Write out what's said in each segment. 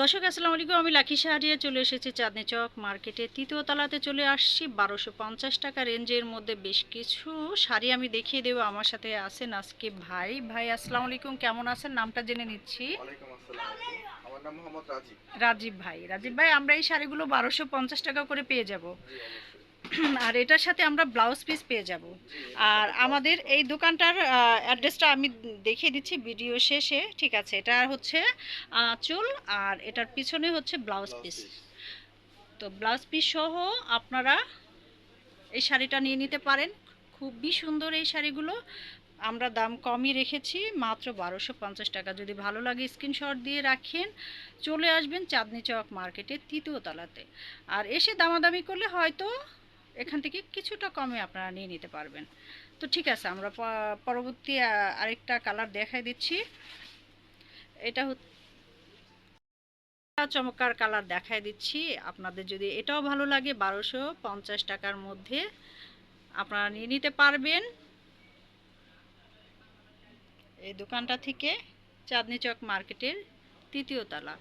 দর্শক আসসালামু আলাইকুম। আমি লাখি শাহরিয়া চলে এসেছি চাঁদনি চক মার্কেটে। তৃতীয় তলাতে চলে আসছি বারোশো পঞ্চাশ টাকা রেঞ্জের মধ্যে বেশ কিছু শাড়ি আমি দেখিয়ে দেবো। আমার সাথে আছেন আজকে ভাই। ভাই আসসালাম আলাইকুম। কেমন আছেন? নামটা জেনে নিচ্ছি। রাজীব। ভাই। রাজীব ভাই আমরা এই শাড়িগুলো বারোশো পঞ্চাশ টাকা করে পেয়ে যাব। আর এটার সাথে আমরা ব্লাউজ পিস পেয়ে যাব। আর আমাদের এই দোকানটার অ্যাড্রেসটা আমি দেখিয়ে দিচ্ছি ভিডিও শেষে ঠিক আছে? এটা হচ্ছে চুল আর এটার পিছনে হচ্ছে ব্লাউজ পিস। তো ব্লাউজ পিস সহ আপনারা এই শাড়িটা নিয়ে নিতে পারেন। খুবই সুন্দর এই শাড়িগুলো। আমরা দাম কমই রেখেছি মাত্র বারোশো পঞ্চাশ টাকা। যদি ভালো লাগে স্ক্রিনশট দিয়ে রাখেন। চলে আসবেন চাঁদনি চক মার্কেটে তৃতীয় তলাতে। আর এসে দামাদামি করলে হয়তো এখান থেকে কিছুটা কমে আপনারা নিয়ে নিতে পারবেন। তো ঠিক আছে, আমরা পরবর্তী আরেকটা কালার দেখাই দিচ্ছি। এটা চমৎকার কালার দেখাই দিচ্ছি। আপনাদের যদি এটাও ভালো লাগে, বারোশো পঞ্চাশ টাকার মধ্যে আপনারা নিয়ে নিতে পারবেন। এই দোকানটা থেকে চাঁদনি চক মার্কেটের তৃতীয় তলা।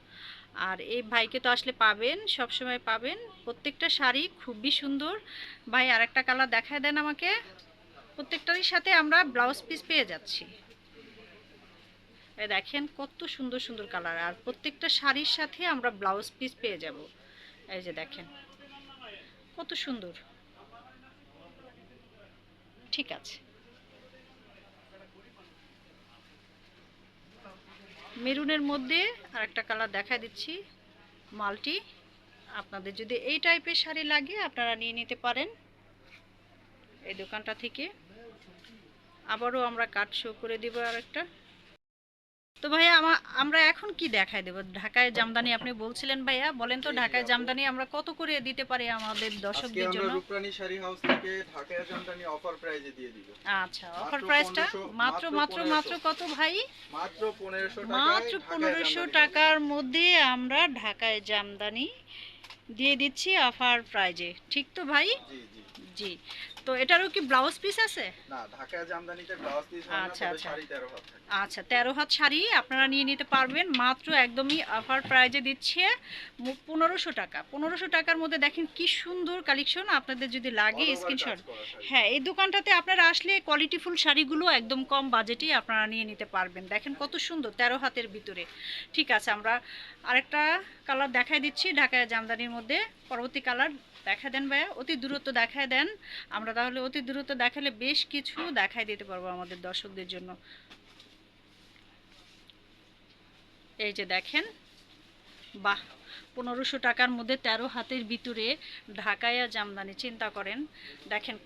আর এই ভাইকে তো আসলে পাবেন সব সময় পাবেন। প্রত্যেকটা শাড়ি খুবই সুন্দর। ভাই, আরেকটা কালার দেখায় দেন আমাকে। প্রত্যেকটারই সাথে আমরা ব্লাউজ পিস পেয়ে যাচ্ছি। দেখেন কত সুন্দর সুন্দর কালার আর প্রত্যেকটা শাড়ির সাথে আমরা ব্লাউজ পিস পেয়ে যাব। এই যে দেখেন, কত সুন্দর। ঠিক আছে। মেরুনের মধ্যে আর একটা কালার দেখা দিচ্ছি, মাল্টি। আপনাদের যদি এই টাইপের শাড়ি লাগে, আপনারা নিয়ে নিতে পারেন। এই দোকানটা থেকে। আবারও আমরা কাট শো করে দেবো আর আরেকটা। তো ভাইয়া আমা- আমরা এখন কি দেখাই দেব? ঢাকায় জামদানি আপনি বলছিলেন ভাইয়া বলেন তো ঢাকায় জামদানি আমরা কত করে দিতে পারি আমাদের দর্শকদের আমরা জন্য? রূপরানী শাড়ি হাউস থেকে ঢাকা জামদানি অফার প্রাইজে দিয়ে দিব। আচ্ছা অফার প্রাইসটা মাত্র মাত্র মাত্র কত ভাই? মাত্র পনেরোশো টাকা মাত্র পনেরোশো টাকার মধ্যে আমরা ঢাকায় জামদানি দিয়ে দিচ্ছি অফার প্রাইজে ঠিক তো ভাই? জি জি। জি। তো এটারও কি ব্লাউজ পিস আছে? না ঢাকা জামদানিতে ব্লাউজ পিস আচ্ছা, আচ্ছা। আচ্ছা তেরো হাত শাড়ি আপনারা নিয়ে নিতে পারবেন। মাত্র একদমই অফার প্রাইজে দিচ্ছে পনেরোশো টাকা। পনেরোশো টাকার মধ্যে দেখেন কি সুন্দর কালেকশন আপনাদের যদি লাগে স্ক্রিনশট। হ্যাঁ এই দোকানটাতে আপনারা আসলে কোয়ালিটিফুল শাড়িগুলো একদম কম বাজেটেই আপনারা নিয়ে নিতে পারবেন। দেখেন কত সুন্দর তেরো হাতের ভিতরে। ঠিক আছে আমরা আরেকটা কালার দেখাই দিচ্ছি ঢাকায় জামদানির মধ্যে। পরবর্তী কালার দেখা দেন ভাইয়া। অতি দূরত্ব দেখায় দেন। আমরা তাহলে অতি দ্রুত দেখালে বেশ কিছু দেখাই দিতে পারব আমাদের দর্শকদের জন্য। এই যে দেখেন, বাহ, পনেরোশো টাকার মধ্যে তেরো হাতের ভিতরে ঢাকায়া জামদানি, চিন্তা করেন। দেখেন,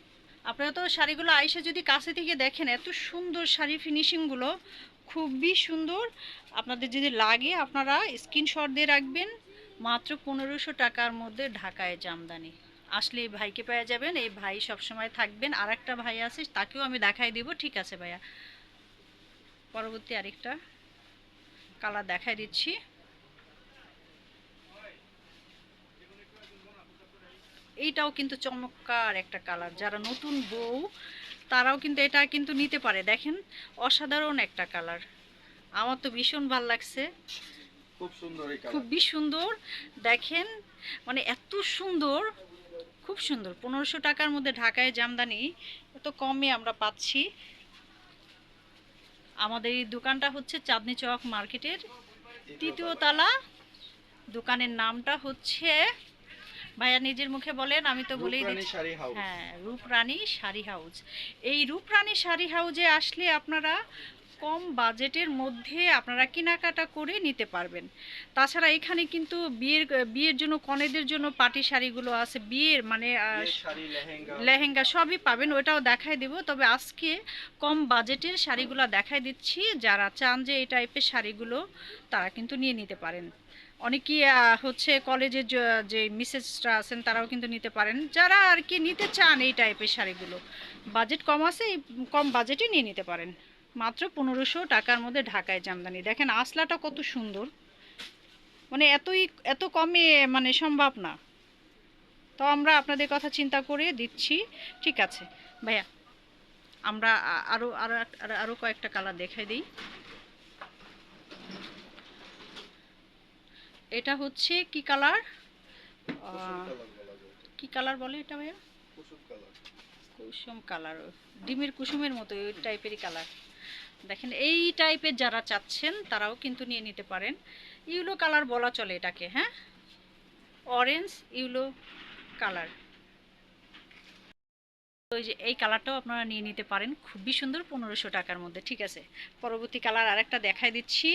আপনারা তো শাড়িগুলো আইসে যদি কাছে থেকে দেখেন, এত সুন্দর শাড়ি ফিনিশিংগুলো খুবই সুন্দর। আপনাদের যদি লাগে, আপনারা স্ক্রিনশট দিয়ে রাখবেন। মাত্র পনেরোশো টাকার মধ্যে ঢাকায় জামদানি। আসলে এই ভাইকে পেয়ে যাবেন এই ভাই সবসময় থাকবেন আর একটা ভাই আছে তাকেও আমি দেখাই দিব ঠিক আছে ভাইয়া? পরবর্তী আরেকটা কালার দেখাই দিচ্ছি। এইটাও কিন্তু চমৎকার একটা কালার যারা নতুন বউ তারাও কিন্তু এটা কিন্তু নিতে পারে। দেখেন অসাধারণ একটা কালার। আমার তো ভীষণ ভালো লাগছে। খুব সুন্দর খুবই সুন্দর। দেখেন মানে এত সুন্দর খুব সুন্দর। পনেরোশো টাকার মধ্যে ঢাকায় জামদানি এত কমে আমরা পাচ্ছি। আমাদের এই দোকানটা হচ্ছে চাঁদনি চক মার্কেটের তৃতীয় তালা। দোকানের নামটা হচ্ছে ভাইয়া নিজের মুখে বলেন আমি তো বলেই দিচ্ছি। হ্যাঁ রূপরানী শাড়ি হাউস। এই রূপরানী শাড়ি হাউজে আসলে আপনারা কম বাজেটের মধ্যে আপনারা কেনাকাটা করে নিতে পারবেন। তাছাড়া এখানে কিন্তু বিয়ের বিয়ের জন্য কনেদের জন্য পাটি শাড়িগুলো আছে বিয়ের মানে লেহেঙ্গা। সবই পাবেন ওটাও দেখাই দেব। তবে আজকে কম বাজেটের শাড়িগুলো দেখাই দিচ্ছি যারা চান যে এই টাইপের শাড়িগুলো তারা কিন্তু নিয়ে নিতে পারেন। অনেকেই হচ্ছে কলেজের যে মিসেসরা আছেন তারাও কিন্তু নিতে পারেন। যারা আর কি নিতে চান এই টাইপের শাড়িগুলো বাজেট কম আছে এই কম বাজেটে নিয়ে নিতে পারেন। মাত্র পনেরোশো টাকার মধ্যে ঢাকায় জামদানি। দেখেন আসলাটা কত সুন্দর। মানে এতই এত কমে মানে সম্ভব না। তো আমরা আপনাদের কথা চিন্তা করে দিচ্ছি। ঠিক আছে। ভাইয়া আমরা আ- আরও আরও এক- আরও আরও কয়েকটা কালার দেখাই দিই। এটা হচ্ছে কি কালার? কি কালার বলে এটা ভাইয়া? কুসুম কালার। ডিমের কুসুমের মতো ওই টাইপেরই কালার। দেখেন, এই টাইপের যারা চাচ্ছেন, তারাও কিন্তু নিয়ে নিতে পারেন। ইউলো কালার বলা চলে এটাকে হ্যাঁ? Orange yellow colour. ওই যে, এই কালারটাও আপনারা নিয়ে নিতে পারেন। খুবই সুন্দর, পনেরোশো টাকার মধ্যে, ঠিক আছে? পরবর্তী কালার আরেকটা দেখাই দিচ্ছি।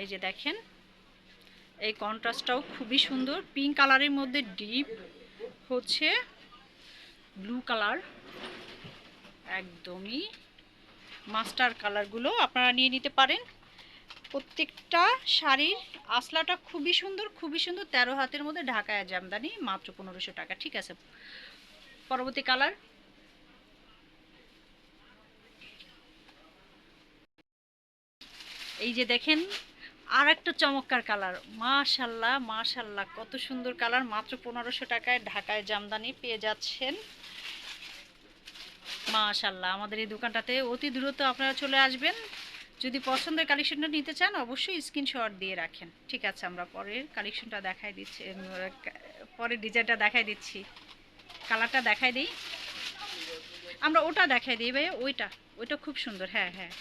এই যে দেখেন, এই কন্ট্রাস্টটাও খুবই সুন্দর। পিঙ্ক কালারের মধ্যে ডিপ হচ্ছে ব্লু কালার একদমই মাস্টার কালারগুলো আপনারা নিয়ে নিতে পারেন। প্রত্যেকটা শাড়ির আসলাটা খুবই সুন্দর খুবই সুন্দর। তেরো হাতের মধ্যে ঢাকায় জামদানি মাত্র পনেরোশো টাকা, ঠিক আছে? পরবর্তী কালার এই যে দেখেন আর একটা চমৎকার কালার। মাশাল্লাহ মাশাল্লাহ, কত সুন্দর কালার। মাত্র পনেরোশো টাকায় ঢাকায় জামদানি পেয়ে যাচ্ছেন। মাশাল্লাহ, আমাদের এই দোকানটাতে অতি দ্রুত আপনারা চলে আসবেন। যদি পছন্দের কালেকশনটা নিতে চান, অবশ্যই স্ক্রিনশট দিয়ে রাখেন। ঠিক আছে, আমরা পরের কালেকশনটা দেখাই দিচ্ছি পরের ডিজাইনটা দেখাই দিচ্ছি। কালারটা দেখাই দিই। আমরা ওটা দেখাই দিই ভাই, ওইটা ওইটা খুব সুন্দর হ্যাঁ হ্যাঁ।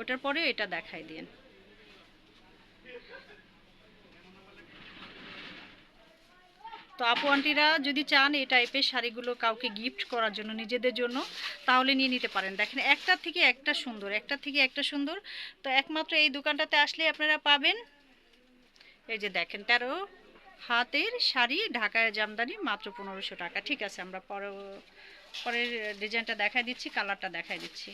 ওটার পরে এটা দেখাই দিন। তো আপু, আন্টিরা যদি চান এই টাইপের শাড়িগুলো কাউকে গিফট করার জন্য, নিজেদের জন্য, তাহলে নিয়ে নিতে পারেন। দেখেন একটার থেকে একটা সুন্দর একটার থেকে একটা সুন্দর। তো একমাত্র এই দোকানটাতে আসলে আপনারা পাবেন। এই যে দেখেন, তেরো হাতের শাড়ি ঢাকায় জামদানি, মাত্র পনেরোশো টাকা। ঠিক আছে, আমরা পরে পরের ডিজাইনটা দেখাই দিচ্ছি কালারটা দেখাই দিচ্ছি।